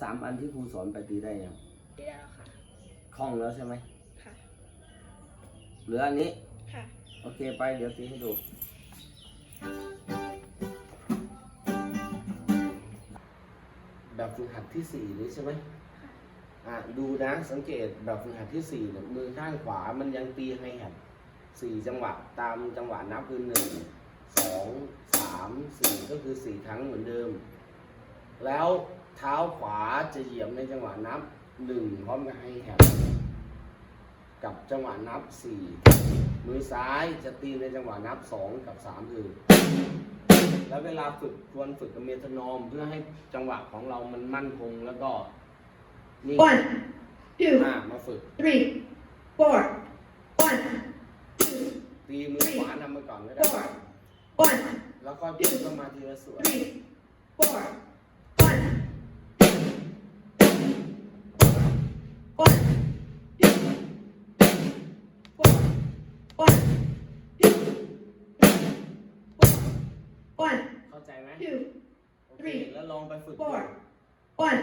สามอันที่ครูสอนไปตีได้ยังเดียวค่ะคล่องแล้วใช่ไหมค่ะเหลืออันนี้ค่ะโอเคไปเดี๋ยวตีให้ดูแบบฝึกหัดที่สี่นี้ใช่ไหมอะดูนะสังเกตแบบฝึกหัดที่สี่เนี่ยมือข้างขวามันยังตีไฮแฮทสี่จังหวะตามจังหวะนับคือหนึ่งสองสามสี่ก็คือสี่ครั้งเหมือนเดิม แล้ว เท้าขวาจะเหยียบในจังหวะนับหนึ่งพร้อมกับไฮแฮทกับจังหวะนับสี่มือซ้ายจะตีในจังหวะนับสองกับสามคือแล้วเวลาฝึกควรฝึกกับเมทานอมเพื่อให้จังหวะของเรามันมั่นคงแล้วก็นี่ One, two, อ่ามาฝึก three, four. One, ตีมือขวานำมาก่อนก็ได้ four. One, แล้วก็ยกขึ้นมาทีละส่วน One, เข้าใจไหม two, โอเคแล้วลองไปฝึกดู four. One.